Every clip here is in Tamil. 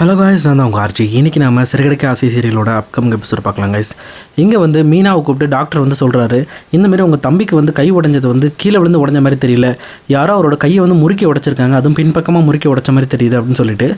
ஹலோ காய்ஸ் நான் தான் உங்கள் ஆர்ஜி இன்றைக்கி நம்ம சிறுகிடைக்க ஆசை சீரியலோட அப்கமிங் எபிசோட் பார்க்கலாம் guys. இங்கே வந்து மீனாவை கூப்பிட்டு டாக்டர் வந்து சொல்கிறாரு இந்தமாரி உங்கள் தம்பிக்கு வந்து கை உடைஞ்சது வந்து கீழே விழுந்து உடஞ்ச மாதிரி தெரியல. யாரோ அவரோட கையை வந்து முறுக்கி உடச்சிருக்காங்க. அதுவும் பின்பக்கமாக முறுக்கி உடச்ச மாதிரி தெரியுது அப்படின்னு சொல்லிட்டு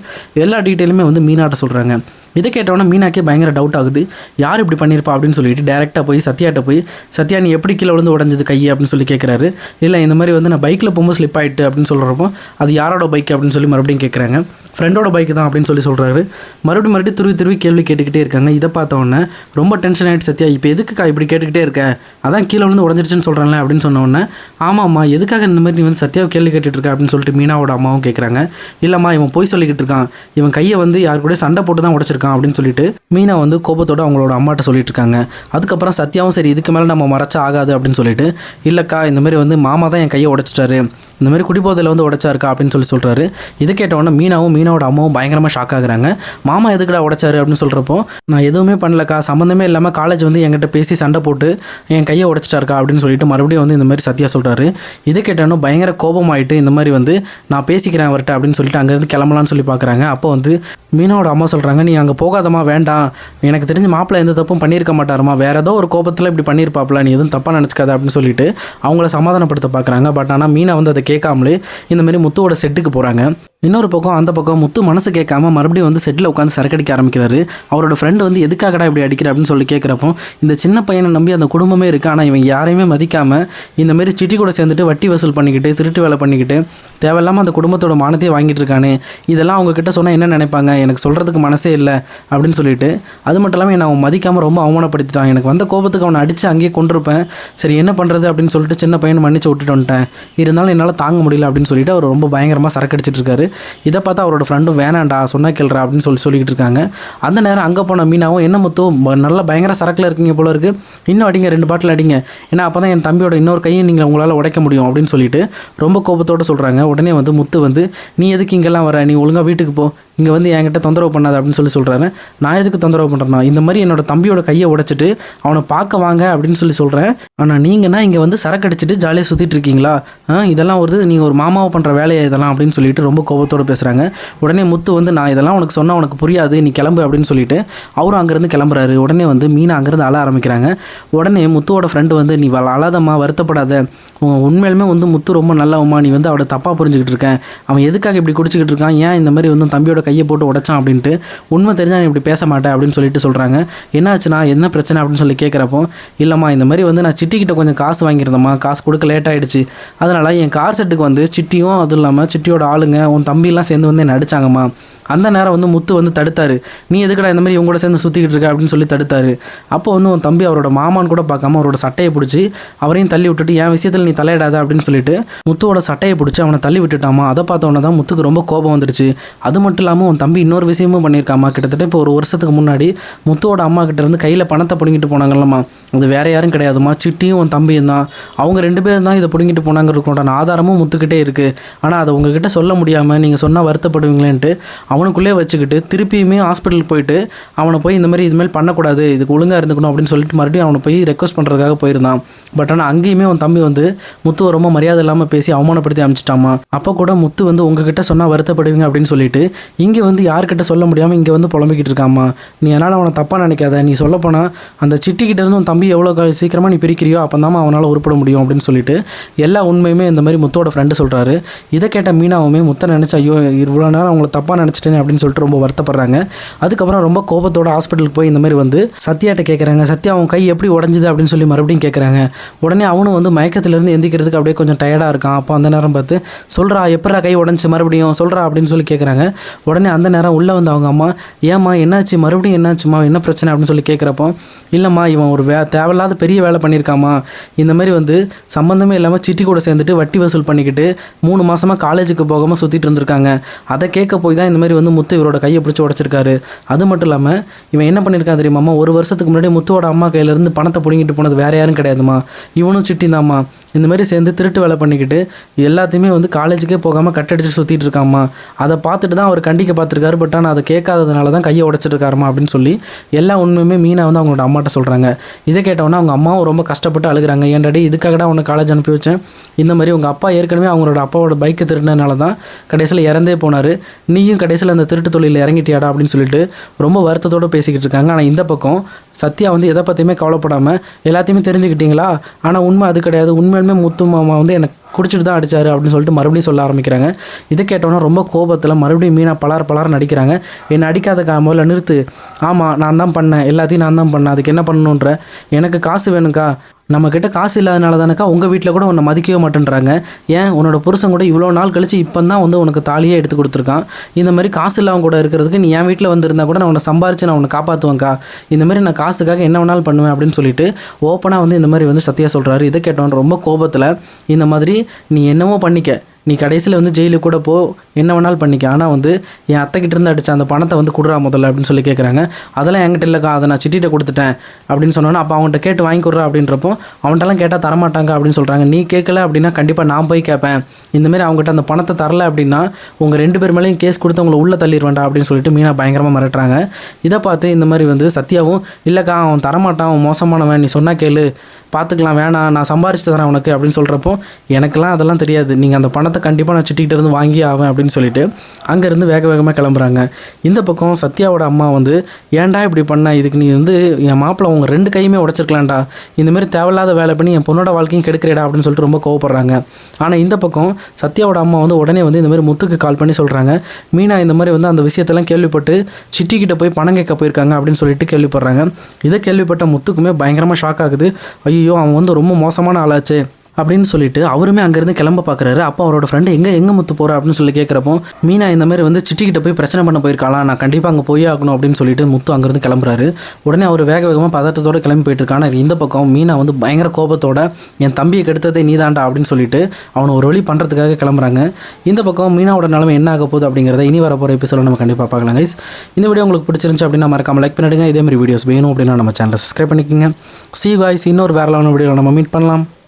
எல்லா டீட்டெயிலுமே வந்து மீனாட்ட சொல்கிறாங்க இதை கேட்டவொடனே மீனாக்கே பயங்கர டவுட் ஆகுது. யார் இப்படி பண்ணியிருப்பா அப்படின்னு சொல்லிட்டு டேரெக்டாக போய் சத்யாட்ட போய் சத்யா நீ எப்படி கீழே விழுந்து உடஞ்சது கையை? அப்படின்னு சொல்லி கேட்குறாரு இல்லை இந்த மாதிரி வந்து நான் பைக்கில் போகும்போது ஸ்லிப் ஆகிட்டு அப்படின்னு சொல்கிறப்போ அது யாரோட பைக் அப்படின்னு சொல்லி மறுபடியும் கேட்குறாங்க ஃப்ரெண்டோட பைக் தான் அப்படின்னு சொல்லி சொல்கிறாரு மறுபடியும் மறுபடியும் திருவி திருவி கேள்வி கேட்டுக்கிட்டே இருக்காங்க. இதை பார்த்த ரொம்ப டென்ஷன் ஆகிட்டு சத்யா இப்போ எதுக்குக்கா இப்படி கேட்டுக்கிட்டே இருக்க? அதான் கீழே விழுந்து உடஞ்சிருச்சுன்னு சொல்கிறேன்ல அப்படின்னு சொன்ன உடனே ஆமாம்மா எதுக்காக இந்த மாதிரி நீ வந்து சத்யாவை கேள்வி கேட்டுட்டு இருக்க அப்படின்னு சொல்லிட்டு மீனாவோட அம்மாவும் கேட்குறாங்க இல்லைம்மா இவன் போய் சொல்லிக்கிட்டு இருக்கான். இவன் கையை வந்து யார் கூட சண்டை போட்டு தான் உடைச்சிருக்கான் அப்படின்னு சொல்லிட்டு மீனா வந்து கோபத்தோட அவங்களோட அம்மாட்ட சொல்லிட்டு இருக்காங்க அதுக்கப்புறம் சத்யாவும் சரி இதுக்கு மேலே நம்ம மறைச்சா ஆகாது அப்படின்னு சொல்லிட்டு இல்லைக்கா இந்த மாதிரி வந்து மாமா தான் என் கையை உடைச்சிட்டாரு. இந்த மாதிரி குடிபோதையில் வந்து உடைச்சா இருக்கா அப்படின்னு சொல்லி சொல்கிறாரு இதை கேட்டவொடனே மீனாவும் மீனாவோட அம்மாவும் பயங்கரமாக ஷாக் ஆகுறாங்க. மாமா எதுக்குடா உடைச்சாரு? அப்படின்னு சொல்கிறப்போ நான் எதுவுமே பண்ணலக்கா. சம்மந்தமே இல்லாமல் காலேஜ் வந்து என்கிட்ட பேசி சண்டை போட்டு என் கையை உடைச்சிட்டாருக்கா? அப்படின்னு சொல்லிட்டு மறுபடியும் வந்து இந்த மாதிரி சத்யா சொல்கிறாரு இதை கேட்டவொன்னே பயங்கர கோபமாயிட்டு இந்த மாதிரி வந்து நான் பேசிக்கிறேன் அவர்கிட்ட அப்படின்னு சொல்லிட்டு அங்கேருந்து கிளம்பலான்னு சொல்லி பார்க்குறாங்க அப்போ வந்து மீனாவோட அம்மா சொல்கிறாங்க நீ அங்கே போகாதம்மா வேண்டாம். எனக்கு தெரிஞ்ச மாப்பிள்ளை எந்த தப்பும் பண்ணியிருக்க மாட்டாருமா. வேற ஏதோ ஒரு கோபத்தில் இப்படி பண்ணியிருப்பாப்ல. நீ எதுவும் தப்பாக நினச்சிக்காத அப்படின்னு சொல்லிட்டு அவங்கள சமாதானப்படுத்த பார்க்குறாங்க பட் ஆனால் மீனா வந்து அதை கேட்காமலே இந்தமாரி முத்துவோட செட்டுக்கு போகிறாங்க இன்னொரு பக்கம் அந்த பக்கம் முத்து மனசு கேட்காம மறுபடியும் வந்து செட்டில் உட்காந்து சரக்கடிக்க ஆரம்பிக்கிறாரு. அவரோட ஃப்ரெண்டு வந்து எதுக்காகடா இப்படி அடிக்கிற? அப்படின்னு சொல்லி கேட்குறப்போ இந்த சின்ன பையனை நம்பி அந்த குடும்பமே இருக்குது ஆனால் இவன் யாரையுமே மதிக்காமல் இந்த மாதிரி சிட்டி கூட சேர்ந்துட்டு வட்டி வசூல் பண்ணிக்கிட்டு திருட்டு வேலை பண்ணிக்கிட்டு தேவையில்லாமல் அந்த குடும்பத்தோட மானத்தையே வாங்கிட்டு இருக்கானே. இதெல்லாம் அவங்க கிட்ட சொன்னால் என்ன நினைப்பாங்க? எனக்கு சொல்கிறதுக்கு மனசே இல்லை அப்படின்னு சொல்லிட்டு அது மட்டும் இல்லாமல் என்னை அவன் மதிக்காமல் ரொம்ப அவமானப்படுத்திட்டான். எனக்கு வந்த கோபத்துக்கு அவனை அடித்து அங்கேயே கொண்டிருப்பேன் சரி என்ன பண்ணுறது அப்படின்னு சொல்லிட்டு சின்ன பையனை மன்னிச்சு விட்டுட்டு வந்துட்டேன். இருந்தாலும் என்னால் தாங்க முடியல அப்படின்னு சொல்லிட்டு அவர் ரொம்ப பயங்கரமாக சரக்கடிச்சிட்டு இருக்காரு. இதை பார்த்தா அவரோட ஃப்ரெண்டும் வேணாண்டா சொன்னா கேள்றா அப்படின்னு சொல்லி சொல்லிக்கிட்டு இருக்காங்க. அந்த நேரம் அங்கே போன மீனாவும் என்ன முத்து நல்லா பயங்கர சரக்கில் இருக்கீங்க போல இருக்கு. இன்னும் அடிங்க ரெண்டு பாட்டில் அடிங்க. ஏன்னா அப்போ தான் என் தம்பியோட இன்னொரு கையை நீங்கள் உங்களால் உடைக்க முடியும் அப்படின்னு சொல்லிட்டு ரொம்ப கோபத்தோடு சொல்கிறாங்க உடனே வந்து முத்து வந்து நீ எதுக்கு இங்கெல்லாம் வர? நீ ஒழுங்காக வீட்டுக்கு போ. இங்கே வந்து என்கிட்ட தொந்தரவு பண்ணாது அப்படின்னு சொல்லி சொல்கிறாரு நான் எதுக்கு தொந்தரவு பண்ணுறேன்னா இந்த மாதிரி என்னோட தம்பியோட கையை உடைச்சிட்டு அவனை பார்க்க வாங்க அப்படின்னு சொல்லி சொல்கிறேன் ஆனால் நீங்கன்னா இங்கே வந்து சரக்கு அடிச்சிட்டு ஜாலியாக சுற்றிட்டு இருக்கீங்களா? ஆ, இதெல்லாம் ஒரு நீங்கள் ஒரு மாமாவை பண்ணுற வேலையை இதெல்லாம்? அப்படின்னு சொல்லிட்டு ரொம்ப கோபத்தோடு பேசுகிறாங்க உடனே முத்து வந்து நான் இதெல்லாம் உனக்கு சொன்னால் உனக்கு புரியாது நீ கிளம்பு அப்படின்னு சொல்லிட்டு அவரும் அங்கேருந்து கிளம்புறாரு. உடனே வந்து மீனா அங்கேருந்து அழ ஆரம்பிக்கிறாங்க. உடனே முத்துவோட ஃப்ரெண்டு வந்து நீ அழாதம்மா வருத்தப்படாத. உண்மையிலுமே வந்து முத்து ரொம்ப நல்லவம்மா நீ வந்து அவளை தப்பாக புரிஞ்சுக்கிட்டு இருக்கேன் அவன் எதுக்காக இப்படி குடிச்சிக்கிட்டு இருக்கான்? ஏன் இந்த மாதிரி வந்து தம்பியோட கையை போட்டு உடைச்சான் அப்படின்ட்டு உண்மை தெரிஞ்சா இப்படி பேச மாட்டேன் அப்படின்னு சொல்லிட்டு சொல்கிறாங்க என்னாச்சுன்னா என்ன பிரச்சனை அப்படின்னு சொல்லி கேட்குறப்போ இல்லைம்மா இந்த மாதிரி வந்து நான் சிட்டிக்கிட்ட கொஞ்சம் காசு வாங்கியிருந்தேம்மா காசு கொடுக்க லேட் அதனால் என் கார் செட்டுக்கு வந்து சிட்டியும் அதுவும் இல்லாமல் சிட்டியோட ஆளுங்க உன் தம்பிலாம் சேர்ந்து வந்து என்னை அடித்தாங்கம்மா அந்த நேரம் வந்து முத்து வந்து தடுத்தாரு. நீ எதுக்கடா இந்த மாதிரி இவங்க கூட சேர்ந்து சுற்றிக்கிட்டு இருக்க அப்படின்னு சொல்லி தடுத்தாரு. அப்போ வந்து உன் தம்பி அவரோட மாமான்னு கூட பார்க்காம அவரோட சட்டையை பிடிச்சி அவரையும் தள்ளி விட்டுட்டு என் விஷயத்தில் நீ தலையிடாத அப்படின்னு சொல்லிட்டு முத்துவோட சட்டையை பிடிச்சி அவனை தள்ளி விட்டுட்டாமா? அதை பார்த்தவொன்னே தான் முத்துக்கு ரொம்ப கோபம் வந்துடுச்சு அது மட்டும் இல்லாமல் உன் தம்பி இன்னொரு விஷயமும் பண்ணியிருக்காமா கிட்டத்தட்ட இப்போ ஒரு வருஷத்துக்கு முன்னாடி முத்துவோட அம்மா கிட்ட இருந்து கையில் பணத்தை பிடுங்கிட்டு போனாங்கல்லம்மா. அது வேற யாரும் கிடையாதும்மா. சிட்டியும் உன் தம்பியும் தான். அவங்க ரெண்டு பேரும் தான் இதை பிடுங்கிட்டு போனாங்கிறதுக்கான ஆதாரமும் முத்துக்கிட்டே இருக்குது ஆனால் அதை உங்ககிட்ட சொல்ல முடியாமல் நீங்கள் சொன்னால் வருத்தப்படுவீங்களேன்ட்டு அவனுக்குள்ளே வச்சுக்கிட்டு திருப்பியுமே ஹாஸ்பிட்டலுக்கு போயிட்டு அவனை போய் இந்த மாதிரி இதுமாதிரி பண்ணக்கூடாது. இதுக்கு ஒழுங்காக இருந்துக்கணும் அப்படின்னு சொல்லிட்டு மறுபடியும் அவனை போய் ரெக்வஸ்ட் பண்ணுறதுக்காக போயிருந்தான். பட் ஆனால் அங்கேயுமே அவன் தம்பி வந்து முத்துவை ரொம்ப மரியாதை இல்லாமல் பேசி அவமானப்படுத்தி அனுப்பிச்சிட்டாமா அப்போ கூட முத்து வந்து உங்ககிட்ட சொன்னால் வருத்தப்படுவீங்க அப்படின்னு சொல்லிட்டு இங்கே வந்து யார்கிட்ட சொல்ல முடியாமல் இங்கே வந்து புலம்பிக்கிட்டு இருக்காமா நீ என்னால் அவனை தப்பாக நினைக்காத. நீ சொல்லப்போனா அந்த சிட்டிக்கிட்ட இருந்து உன் தம்பி எவ்வளோ சீக்கிரமாக நீ பிரிக்கிறியோ அப்போ தான் அவனால் உருப்பட முடியும் அப்படின்னு சொல்லிட்டு எல்லா உண்மையுமே இந்த மாதிரி முத்தோட ஃப்ரெண்டு சொல்கிறாரு இதை கேட்ட மீனாவுமே முத்தை நினச்சி ஐயோ இவ்வளோ நேரம் அவங்கள தப்பாக நினச்சிட்டேன் அப்படின்னு சொல்லிட்டு ரொம்ப வருத்தப்படுறாங்க. அதுக்கப்புறம் ரொம்ப கோபத்தோட ஹாஸ்பிட்டலுக்கு போய் இந்த மாதிரி வந்து சத்யாட்ட கேட்குறாங்க சத்யா அவன் கை எப்படி உடஞ்சிது? அப்படின்னு சொல்லி மறுபடியும் கேட்குறாங்க உடனே அவனும் வந்து மயக்கத்திலேருந்து எந்திக்கிறதுக்கு அப்படியே கொஞ்சம் டயர்டாக இருக்கான். அப்போ அந்த நேரம் பார்த்து சொல்கிறா எப்படா கை உடஞ்சி மறுபடியும்? சொல்கிறா அப்படின்னு சொல்லி கேட்குறாங்க உடனே அந்த நேரம் உள்ளே வந்து அவங்க அம்மா ஏம்மா என்னாச்சு? மறுபடியும் என்னாச்சுமா என்ன பிரச்சனை? அப்படின்னு சொல்லி கேட்குறப்போ இல்லைம்மா இவன் ஒரு வே தேவையில்லாத பெரிய வேலை பண்ணியிருக்காமா இந்த மாதிரி வந்து சம்மந்தமே இல்லாமல் சிட்டி கூட சேர்ந்துட்டு வட்டி வசூல் பண்ணிக்கிட்டு மூணு மாதமாக காலேஜுக்கு போகாமல் சுற்றிட்டு இருந்திருக்காங்க. அதை கேட்க போய் தான் இந்த மாதிரி வந்து முத்து இவரோட கையை பிடிச்சி உடச்சிருக்காரு. அது மட்டும் இல்லாமல் இவன் என்ன பண்ணியிருக்கான் தெரியுமாம்மா? ஒரு வருஷத்துக்கு முன்னாடி முத்துவோட அம்மா கையிலேருந்து பணத்தை பிடுங்கிட்டு போனது வேறு யாரும் கிடையாதுமா இவனும் சிட்டி தாம்மா இந்த மாதிரி சேர்ந்து திருட்டு வேலை பண்ணிக்கிட்டு எல்லாத்தையுமே வந்து காலேஜுக்கே போகாமல் கட்டடிச்சு சுற்றிட்டு இருக்காம்மா. அதை பார்த்துட்டு தான் அவர் கண்டிக்க பார்த்துருக்காரு. பட் ஆனால் அதை கேட்காததுனால தான் கையை உடச்சிருக்காருமா அப்படின்னு சொல்லி எல்லா உண்மையுமே மீனா வந்து அவங்களோட அம்மாட்ட சொல்கிறாங்க இதை கேட்டவொன்னே அவங்க அம்மாவும் ரொம்ப கஷ்டப்பட்டு அழுகுறாங்க. ஏன்டாடி இதுக்காகடா உன்னை காலேஜ் அனுப்பி வச்சேன். இந்த மாதிரி உங்கள் அப்பா ஏற்கனவே அவங்களோட அப்பாவோட பைக்கை திருடினதுனால தான் கடைசியில் இறந்தே போனார். நீயும் கடைசியில் அந்த திருட்டு தொழிலில் இறங்கிட்டியாடா அப்படின்னு சொல்லிட்டு ரொம்ப வருத்தத்தோடு பேசிக்கிட்டு இருக்காங்க. ஆனால் இந்த பக்கம் சத்யா வந்து எதை பற்றியுமே கவலைப்படாமல் எல்லாத்தையுமே தெரிஞ்சுக்கிட்டீங்களா? ஆனால் உண்மை அது கிடையாது. உண்மையுமே முத்து மாமா வந்து எனக்கு குடிச்சிட்டு தான் அடித்தார் அப்படின்னு சொல்லிட்டு மறுபடியும் சொல்ல ஆரம்பிக்கிறாங்க. இதை கேட்டோன்னா ரொம்ப கோபத்தில் மறுபடியும் மீனா பலார் பலார் நடிக்கிறாங்க. என்னை அடிக்காத கா முதல்ல நிறுத்து. ஆமாம் நான் தான் பண்ணேன். எல்லாத்தையும் நான் தான் பண்ணேன். அதுக்கு என்ன பண்ணணுன்ற? எனக்கு காசு வேணும்க்கா. நம்மக்கிட்ட காசு இல்லாதனால தானக்கா உங்கள் வீட்டில் கூட உன்னை மதிக்கவே மாட்டேன்றாங்க. ஏன்? உன்னோட புருஷன் கூட இவ்வளோ நாள் கழிச்சு இப்போ தான் வந்து உனக்கு தாலியே எடுத்து கொடுத்துருக்கான். இந்த மாதிரி காசு இல்லாமல் கூட இருக்கிறதுக்கு நீ என் வீட்டில் வந்திருந்தா கூட நான் உன்னை சம்பாரிச்சு நான் உன்னை காப்பாற்றுவேன்க்கா இந்த மாதிரி நான் காசுக்காக என்ன வேணாலும் பண்ணுவேன் அப்படின்னு சொல்லிட்டு ஓப்பனாக வந்து இந்த மாதிரி வந்து சத்யா சொல்கிறாரு இதை கேட்டவன் ரொம்ப கோபத்தில் இந்த மாதிரி நீ என்னமோ பண்ணிக்க. நீ கடைசியில் வந்து ஜெயிலுக்கு கூட போ என்ன வேணாலும் பண்ணிக்க. ஆனால் வந்து என் அத்தைக்கிட்ட இருந்து அடித்த அந்த பணத்தை வந்து கொடுறா முதல்ல அப்படின்னு சொல்லி கேட்குறாங்க அதெல்லாம் என்கிட்ட இல்லைக்கா அதை நான் சிட்டிகிட்ட கொடுத்துட்டேன் அப்படின்னு சொன்னோன்னா அப்போ அவன்கிட்ட கேட்டு வாங்கி கொடுறா அப்படின்றப்போ அவன்கிட்டலாம் கேட்டால் தரமாட்டாங்க அப்படின்னு சொல்கிறாங்க நீ கேட்கல அப்படின்னா கண்டிப்பாக நான் போய் கேட்பேன் இந்தமாரி அவங்ககிட்ட அந்த பணத்தை தரல அப்படின்னா உங்கள் ரெண்டு பேர் மேலேயும் கேஸ் கொடுத்து உங்களை உள்ளே தள்ளிடுவேண்டா அப்படின்னு சொல்லிட்டு மீனா பயங்கரமாக மிரட்டுறாங்க. இதை பார்த்து இந்த மாதிரி வந்து சத்யாவும் இல்லைக்கா அவன் தரமாட்டான் அவன் மோசமானவன் நீ சொன்னால் கேளு. பார்த்துக்கலாம் வேணாம் நான் சம்பாரிச்சு தரேன் உனக்கு அப்படின்னு சொல்கிறப்போ எனக்கெல்லாம் அதெல்லாம் தெரியாது. நீங்கள் அந்த பணத்தை கண்டிப்பாக நான் சிட்டிக்கிட்டேருந்து வாங்கி ஆவேன் அப்படின்னு சொல்லிட்டு அங்கேருந்து வேக வேகமாக கிளம்புறாங்க. இந்த பக்கம் சத்யாவோட அம்மா வந்து ஏன்டா இப்படி பண்ண? இதுக்கு நீ வந்து என் மாப்பிள்ளை உங்கள் ரெண்டு கையுமே உடச்சிருக்கலாம்டா. இந்தமாரி தேவையில்லாத வேலை பண்ணி என் பொண்ணோட வாழ்க்கையும் கெடுக்கிறேடா அப்படின்னு சொல்லிட்டு ரொம்ப கோவப்படுறாங்க. ஆனால் இந்த பக்கம் சத்யாவோட அம்மா வந்து உடனே வந்து இந்தமாதிரி முத்துக்கு கால் பண்ணி சொல்கிறாங்க மீனா இந்த மாதிரி வந்து அந்த விஷயத்தெல்லாம் கேள்விப்பட்டு சிட்டிக்கிட்ட போய் பணம் கேட்க போயிருக்காங்க அப்படின்னு சொல்லிட்டு கேள்விப்படுறாங்க. இதை கேள்விப்பட்ட முத்துக்குமே பயங்கரமாக ஷாக் ஆகுது. ஐயோ ஐயோ அவன் வந்து ரொம்ப மோசமான ஆளாச்சே. அப்படின்னு சொல்லிட்டு அவருமே அங்கேருந்து கிளம்ப பார்க்குறாரு அப்போ அவரோட ஃப்ரெண்டு எங்கே எங்கே முத்து போகிற அப்படின்னு சொல்லி கேட்குறப்போ மீனா இந்த மாதிரி வந்து சிட்டிக்கிட்ட போய் பிரச்சனை பண்ண போயிருக்காளா நான் கண்டிப்பாக அங்கே போய் ஆகணும் அப்படின்னு சொல்லிட்டு முத்து அங்கேருந்து கிளம்புறாரு. உடனே அவர் வேக வேகமாக பதட்டத்தோடு கிளம்பி போயிட்டு இருக்கான் இந்த பக்கம் மீனா வந்து பயங்கர கோபத்தோட என் தம்பியை கெடுத்ததே நீதாண்டா அப்படின்னு சொல்லிட்டு அவனை ஒரு வழி பண்ணுறதுக்காக கிளம்புறாங்க. இந்த பக்கம் மீனாவோட நிலைமை என்ன ஆக போகுது அப்படிங்கிறத இனி வர போகிற எபிசோட நம்ம கண்டிப்பாக பார்க்கலாம் கைஸ் இந்த வீடியோ உங்களுக்கு பிடிச்சிருந்துச்சு அப்படின்னா மறக்காம லைக் பண்ணிடுங்க. இதே மாதிரி வீடியோஸ் வேணும் அப்படின்னா நம்ம சேனலை சப்ஸ்கிரைப் பண்ணிக்கோங்க. சி காய்ஸ் இன்னொரு வேற வீடியோவில் நம்ம மீட் பண்ணலாம்.